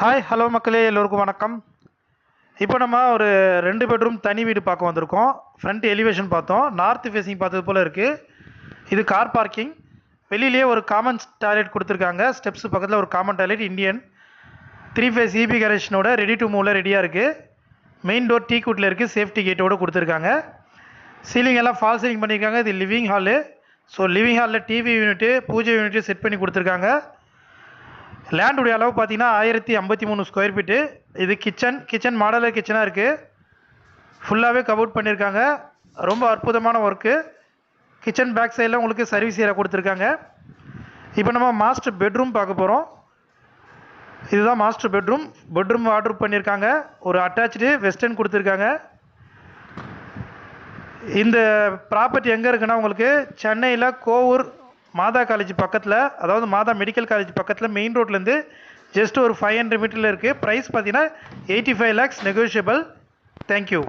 Hi hello மக்களே எல்லோருக்கும் வணக்கம். இப்போ நம்ம ஒரு ரெண்டு பெட்ரூம் தனி வீடு பார்க்க வந்திருக்கோம். ஃப்ரண்ட் எலிவேஷன் பார்த்தோம். நார்த் ஃபேஸிங் பார்த்தது போல் இருக்குது இது கார் பார்க்கிங் வெளியிலேயே ஒரு காமன் டாய்லெட் கொடுத்துருக்காங்க. ஸ்டெப்ஸ் பக்கத்தில் ஒரு common toilet Indian three phase EB கரேஷனோட ready to மூவில் ரெடியாக இருக்குது மெயின் டோர் டீ கூட்டில் இருக்குது சேஃப்டி கேட்டோடு கொடுத்துருக்காங்க. சீலிங் எல்லாம் ஃபால் சீலிங் பண்ணியிருக்காங்க. இது லிவிங் ஹாலு ஸோ லிவிங் ஹாலில் டிவி யூனிட்டு பூஜை யூனிட்டு செட் பண்ணி கொடுத்துருக்காங்க. லேண்டுடைய அளவு பார்த்தீங்கன்னா ஆயிரத்தி ஐம்பத்தி மூணு ஸ்கொயர் ஃபீட்டு இது கிச்சன் கிச்சன் மாடலர் கிச்சனாக இருக்குது ஃபுல்லாகவே கவுட் பண்ணியிருக்காங்க ரொம்ப அற்புதமான ஒர்க்கு கிச்சன் பேக் சைடில் உங்களுக்கு சர்வீஸ் ஏரியா கொடுத்துருக்காங்க. இப்போ நம்ம மாஸ்டர் பெட்ரூம் பார்க்க போகிறோம் இதுதான் மாஸ்டர் பெட்ரூம் பெட்ரூம் ஆர்டர் பண்ணியிருக்காங்க ஒரு அட்டாச்சு வெஸ்டர்ன் கொடுத்துருக்காங்க. இந்த ப்ராப்பர்ட்டி எங்கே இருக்குன்னா உங்களுக்கு சென்னையில் கோவூர் மாதா காலேஜ் பக்கத்தில் அதாவது மாதா மெடிக்கல் காலேஜ் பக்கத்தில் மெயின் ரோட்லேருந்து ஜஸ்ட் ஒரு ஃபைவ் ஹண்ட்ரட் மீட்டரில் இருக்குது ப்ரைஸ் பார்த்தீங்கன்னா eighty five lakhs negotiable thank you